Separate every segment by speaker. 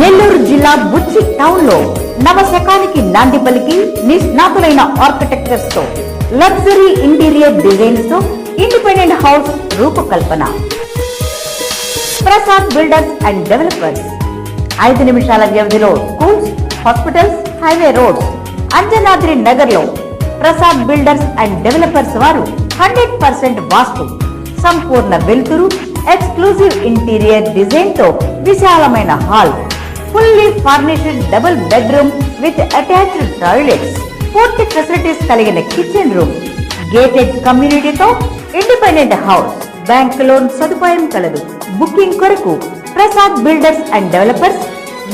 Speaker 1: నెల్లూరు జిల్లా బుచ్చి టౌన్లో నవశకానికి నాంది పలికి నిష్ణాతులైన ఆర్కిటెక్చర్స్తో లగ్జరీ ఇంటీరియర్ డిజైన్స్తో ఇండిపెండెంట్ హౌస్ రూపకల్పన. Prasad builders and developers. ఐదు నిమిషాల వ్యవధిలో schools hospitals highway roads. Anjanadri నగర్లో ప్రసాద్ బిల్డర్స్ అండ్ డెవలపర్స్ వారు హండ్రెడ్ పర్సెంట్ వాస్తు సంపూర్ణ వెలుతురు ఎక్స్క్లూజివ్ ఇంటీరియర్ డిజైన్తో విశాలమైన hall. Fully furnished double bedroom with attached toilets పూర్తి ఫెసిలిటీస్ కలిగిన కిచెన్ రూమ్ గేటెడ్ కమ్యూనిటీతో ఇండిపెండెంట్ హౌస్ బ్యాంక్ లోన్ సదుపాయం కలదు. బుకింగ్ కొరకు Prasad builders and developers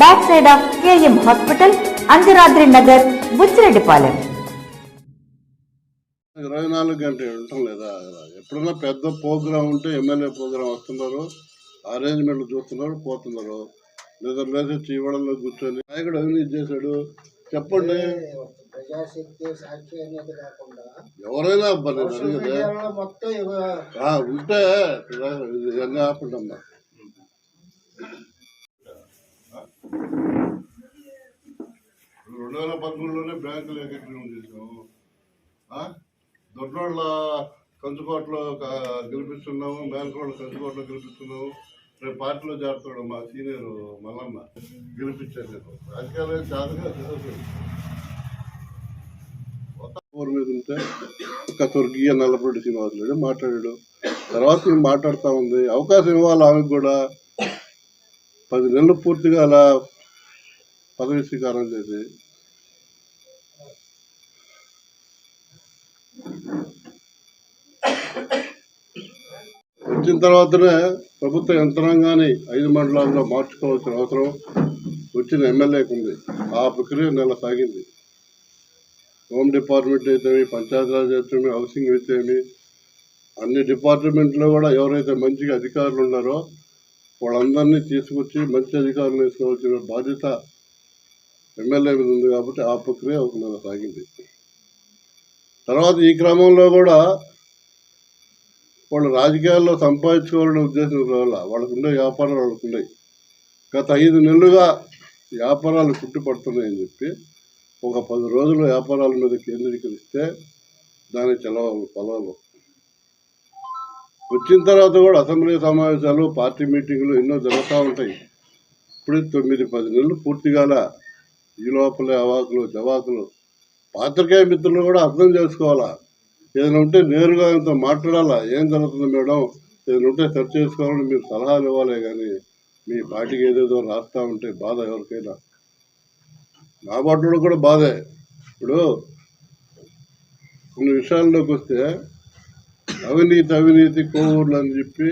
Speaker 1: back side of K M hospital Anjaradri Nagar Buchireddypalem
Speaker 2: ఇరవై నాలుగు గంటలు ఉండటం లేదా? ఎప్పుడైనా పెద్ద ప్రోగ్రాం ఉంటే ఎమ్మెల్యే ప్రోగ్రాం వస్తున్నారు అరేంజ్మెంట్లు చూస్తున్నారు పోతున్నారు. లేదా లేచి చీవడంలో కూర్చొని నాయకుడు అవినీతి చేశాడు. చెప్పండి.
Speaker 3: ప్రజాశక్తి సాక్షి అనేది కాకుండా
Speaker 2: ఎవరైనా
Speaker 3: మొత్తం
Speaker 2: ఉంటే ఇవన్నీ ఆపండి అమ్మా రెండు వేల పదమూడులోనే బ్యాంకులు ఏకీకరణ చేసాము ఆ? దొడ్లోళ్ళ కంచుకోటలో గెలిపిస్తున్నాము మేనకోళ్ళ కంచుకోటలో గెలిపిస్తున్నాము. రేపు పార్టీలో చేరుతాడు మా సీనియర్ మల్లమ్మ. గెలిపించాను నేను రాజకీయాలు చాతగా ఊరి మీద ఉంటే ఒక స్వర్గీయ నల్లపరెడ్డి శ్రీనివాసులు మాట్లాడాడు. తర్వాత నేను మాట్లాడుతూ ఉంది. అవకాశం ఇవ్వాలి ఆమెకు కూడా. పది నెలలు పూర్తిగా అలా పదవి స్వీకారం చేసి. వచ్చిన తర్వాతనే ప్రభుత్వ యంత్రాంగాన్ని ఐదు మండలాల్లో మార్చుకోవాల్సిన అవసరం వచ్చిన ఎమ్మెల్యేకు ఉంది. ఆ ప్రక్రియ నెల సాగింది హోమ్ డిపార్ట్మెంట్ అయితేమి పంచాయతీరాజ్ అయితేమి హౌసింగ్ అయితేమి అన్ని డిపార్ట్మెంట్లో కూడా ఎవరైతే మంచిగా అధికారులు ఉన్నారో వాళ్ళందరినీ తీసుకొచ్చి మంచి అధికారులు వేసుకోవాల్సిన బాధ్యత ఎమ్మెల్యే మీద ఉంది కాబట్టి ఆ ప్రక్రియ ఒక నెల సాగింది. తర్వాత ఈ క్రమంలో కూడా వాళ్ళు రాజకీయాల్లో సంపాదించుకోవాలనే ఉద్దేశం వల్ల వాళ్ళకు ఉండే వ్యాపారాలు వాళ్ళకు ఉన్నాయి గత ఐదు నెలలుగా వ్యాపారాలు కుట్టుపడుతున్నాయని చెప్పి ఒక పది రోజులు వ్యాపారాల మీద కేంద్రీకరిస్తే దాని చలవ పొలాలు వచ్చిన తర్వాత కూడా అసెంబ్లీ సమావేశాలు పార్టీ మీటింగులు ఎన్నో జరుగుతూ ఉంటాయి. ఇప్పుడు తొమ్మిది పది నెలలు పూర్తిగాల ఈ లోపలే అవాకులు జవాకులు. పాత్రికేయ మిత్రులు కూడా అర్థం చేసుకోవాలా? ఏదైనా ఉంటే నేరుగా ఆయనతో మాట్లాడాలా? ఏం జరుగుతుంది మేడం? ఏదైనా ఉంటే సెర్చ్ చేసుకోవాలని మీరు సలహాలు ఇవ్వాలే కానీ మీ పార్టీకి ఏదేదో రాస్తా ఉంటే బాధ ఎవరికైనా. నా బాటలో కూడా బాధే. ఇప్పుడు కొన్ని విషయాల్లోకి వస్తే అవినీతి అవినీతి కోవూర్లు అని చెప్పి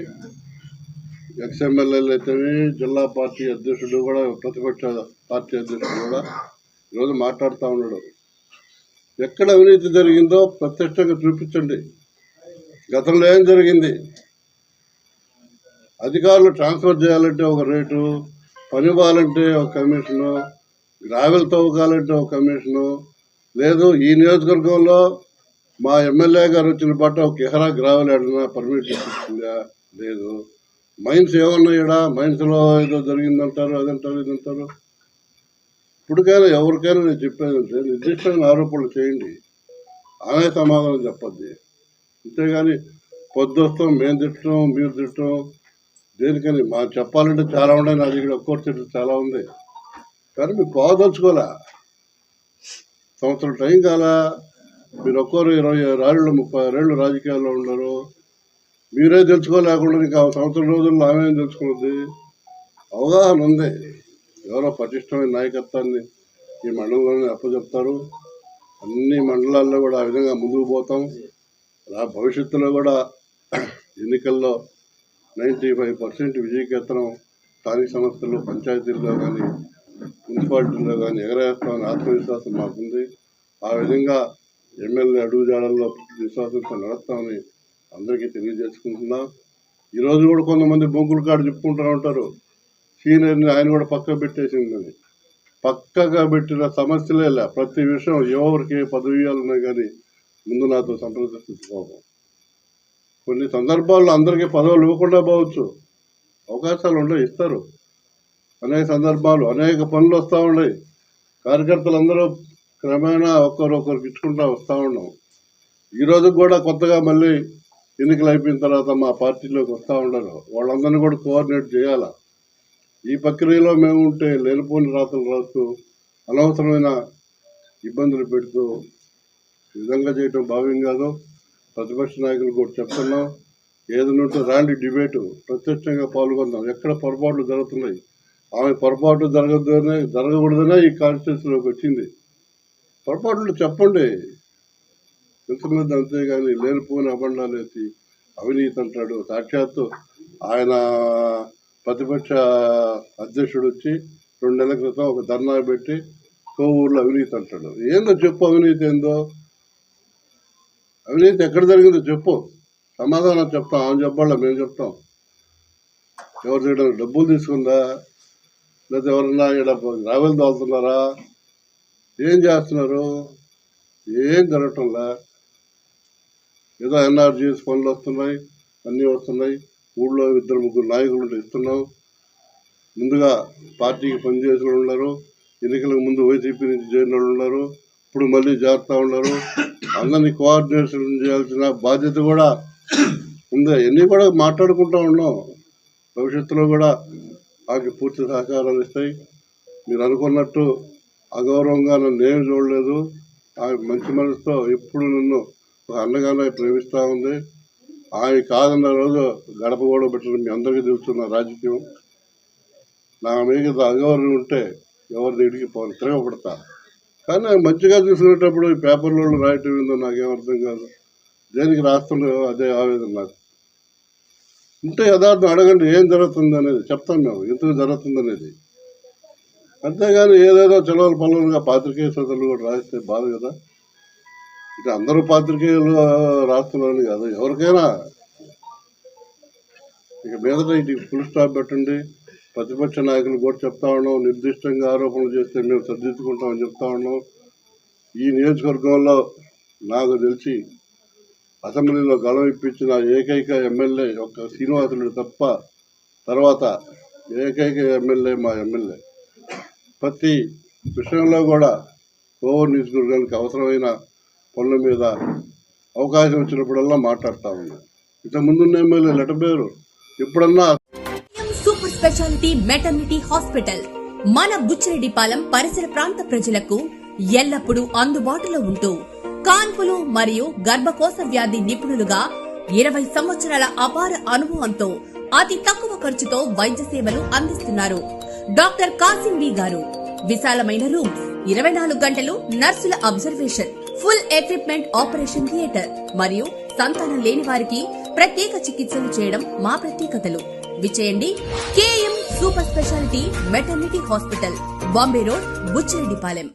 Speaker 2: ఎక్స్ఎమ్మెల్యేలు అయితేనే జిల్లా పార్టీ అధ్యక్షుడు కూడా ప్రతిపక్ష పార్టీ అధ్యక్షుడు కూడా ఈరోజు మాట్లాడుతూ ఉన్నాడు. ఎక్కడ అవినీతి జరిగిందో ప్రత్యక్షంగా చూపించండి. గతంలో ఏం జరిగింది? అధికారులు ట్రాన్స్ఫర్ చేయాలంటే ఒక రేటు పని ఇవ్వాలంటే ఒక కమిషను గ్రావెల్ తవ్వకాలంటే ఒక కమిషను. లేదు ఈ నియోజకవర్గంలో మా ఎమ్మెల్యే గారు వచ్చిన పాట ఒక ఎహరా గ్రావెల్ ఏడన్నా పర్మిట్ ఇచ్చిందా? లేదు. మైన్స్ ఏమన్నాయడా? మైన్స్లో ఏదో జరిగిందంటారు అదంటారు ఇదంటారు. ఇప్పటికైనా ఎవరికైనా నేను చెప్పేది అంటే నిర్దిష్టమైన ఆరోపణలు చేయండి. ఆమె సమాధానం చెప్పద్ది. అంతేగాని పొద్దుస్తాం మేము తిట్టడం మీరు తిట్టడం దేనికని మా చెప్పాలంటే చాలా ఉన్నాయి నా దగ్గర ఒక్కో తిట్టడం చాలా ఉంది. కానీ మీరు కోదలుచుకోలే సంవత్సరం టైం కాలా? మీరు ఒక్కరు ఇరవై రాళ్ళు ముప్పై ఆరేళ్ళు రాజకీయాల్లో ఉన్నారు. మీరే తెలుసుకోలేకుండా ఇంకా సంవత్సరం రోజుల్లో ఆమె తెలుసుకున్నది? అవగాహన ఉంది. ఎవరో పటిష్టమైన నాయకత్వాన్ని ఈ మండలంలోనే అప్పచెప్తారు. అన్ని మండలాల్లో కూడా ఆ విధంగా ముందుకు పోతాం. అలా భవిష్యత్తులో కూడా ఎన్నికల్లో నైంటీ ఫైవ్ పర్సెంట్ విజయకేతనం స్థానిక సంస్థలు పంచాయతీల్లో కానీ మున్సిపాలిటీల్లో కానీ ఎగరేస్తామని ఆత్మవిశ్వాసం మాకుంది. ఆ విధంగా ఎమ్మెల్యే అడుగుజాడల్లో విశ్వాసంతో నడుస్తామని అందరికీ తెలియజేసుకుంటున్నాం. ఈరోజు కూడా కొంతమంది బొంకులు కాడు చెప్పుకుంటూ ఉంటారు. సీనియర్ని ఆయన కూడా పక్క పెట్టేసిందని పక్కగా పెట్టిన సమస్యలే లే. ప్రతి విషయం ఎవరికి పదవి ఇవ్వాలన్నా కానీ ముందు నాతో సంప్రదించుకోవడం కొన్ని సందర్భాల్లో అందరికీ పదవులు ఇవ్వకుండా పోవచ్చు. అవకాశాలు ఉండవు ఇస్తారు. అనేక సందర్భాలు అనేక పనులు వస్తూ ఉన్నాయి. కార్యకర్తలు అందరూ క్రమేణా ఒక్కరు ఇచ్చుకుంటూ వస్తూ ఉన్నాం. ఈ కూడా కొత్తగా మళ్ళీ ఎన్నికలు అయిపోయిన తర్వాత మా పార్టీలోకి వస్తూ ఉండరు. వాళ్ళందరినీ కూడా కోఆర్డినేట్ చేయాలా? ఈ ప్రక్రియలో మేము ఉంటే లేనిపోని రాతలు రాస్తూ అనవసరమైన ఇబ్బందులు పెడుతూ విధంగా చేయటం భావ్యం కాదు. ప్రతిపక్ష నాయకులు కూడా చెప్తున్నాం. ఏదైనా ఉంటే రాండి డిబేటు. ప్రత్యక్షంగా పాల్గొందాం. ఎక్కడ పొరపాట్లు జరుగుతున్నాయి? ఆమె పొరపాటు జరగద్దనే జరగకూడదనే ఈ కాన్స్టిట్యూన్సీలోకి వచ్చింది. పొరపాట్లు చెప్పండి. తెలుసుకున్నది అంతేగాని లేనిపోని అబండాలు వేసి అవినీతి అంటాడు. సాక్షాత్తు ఆయన ప్రతిపక్ష అధ్యక్షుడు వచ్చి రెండు నెలల క్రితం ఒక ధర్నా పెట్టి కోవూరులో అవినీతి అంటాడు. ఏందో చెప్పు అవినీతి ఏందో? అవినీతి ఎక్కడ జరిగిందో చెప్పు. సమాధానం చెప్తాం. ఆమె చెప్పాలా? మేము చెప్తాం. ఎవరు దగ్గర డబ్బులు తీసుకుందా? లేదా ఎవరన్నా ఇక్కడ రావెల్ తోలుతున్నారా ఏం చేస్తున్నారు? ఏం జరగటంలా? ఏదో ఎన్ఆర్జీఎస్ పనులు వస్తున్నాయి అన్నీ వస్తున్నాయి. ఊళ్ళో ఇద్దరు ముగ్గురు నాయకులు ఇస్తున్నావు ఇస్తున్నాం ముందుగా పార్టీకి పనిచేసిన వాళ్ళు ఉన్నారు. ఎన్నికలకు ముందు వైసీపీ నుంచి చేరిన వాళ్ళు ఉన్నారు. ఇప్పుడు మళ్ళీ చేరుతా ఉన్నారు. అందరినీ కోఆర్డినేషన్ చేయాల్సిన బాధ్యత కూడా ఉంది. ఎన్ని కూడా మాట్లాడుకుంటూ ఉన్నాం. భవిష్యత్తులో కూడా ఆకి పూర్తి సహకారాలు ఇస్తాయి. మీరు అనుకున్నట్టు అగౌరవంగా నన్ను ఏమి చూడలేదు. ఆ మంచి మనసుతో ఎప్పుడు నన్ను ఒక అన్నగానే ప్రేమిస్తూ ఉంది. ఆయన కాదన్న రోజు గడప గోడ పెట్టడం మీ అందరికీ తెలుస్తున్న రాజకీయం. నా మీద అగౌరవం ఉంటే ఎవరి దగ్గరికి పోను తిరగబడతా. కానీ ఆమె మంచిగా చూసుకునేటప్పుడు ఈ పేపర్లో రాయటం ఏందో నాకేం అర్థం కాదు. దేనికి రాస్తుండో అదే ఆవేదన నాకు. ఉంటే యథార్థం అడగండి ఏం జరుగుతుంది అనేది చెప్తాం మేము ఎందుకు జరుగుతుంది అనేది. అంతేగాని ఏదేదో చలవలు పనులుగా పాత్రికేయ సోదరులు కూడా రాస్తే బాధ కదా. ఇక అందరూ పాత్రికేయులు రాస్తున్నారని కాదు ఎవరికైనా. ఇక మీదట ఇటు ఫుల్ స్టాప్ పెట్టండి. ప్రతిపక్ష నాయకులు కూడా చెప్తా ఉన్నాం నిర్దిష్టంగా ఆరోపణలు చేస్తే మేము సర్దిద్దుకుంటామని చెప్తా ఉన్నాం. ఈ నియోజకవర్గంలో నాకు తెలిసి అసెంబ్లీలో గళం ఇప్పించిన ఏకైక ఎమ్మెల్యే ఒక శ్రీనివాసులు తప్ప తర్వాత ఏకైక ఎమ్మెల్యే మా ఎమ్మెల్యే. ప్రతి విషయంలో కూడా ఓవర్ నియోజకవర్గానికి అవసరమైన పనుల మీద అవకాశం వచ్చినప్పుడల్లా మాట్లాడుతూ ఉన్నాం. ఇంత ముందున్న ఎమ్మెల్యే లెటర్ పేరు ఎప్పుడన్నా
Speaker 4: సూపర్ స్పెషాలిటీ మెటర్నిటీ హాస్పిటల్. మన బుచ్చిరెడ్డిపాలెం పరిసర ప్రాంత ప్రజలకు ఎల్లప్పుడూ అందుబాటులో ఉంటూ కాన్పులు మరియు గర్భకోశ వ్యాధి నిపుణులుగా ఇరవై సంవత్సరాల అపార అనుభవంతో అతి తక్కువ ఖర్చుతో వైద్య సేవలు అందిస్తున్నారు. డాక్టర్ కాసిం బి గారు. విశాలమైన రూమ్ ఇరవై నాలుగు గంటలు నర్సుల observation. Full equipment operation theatre మరియు సంతానం లేని వారికి ప్రత్యేక చికిత్సలు చేయడం మా ప్రత్యేకతలు. విచేయండి K M super speciality maternity hospital Bombay road Buchireddypalem.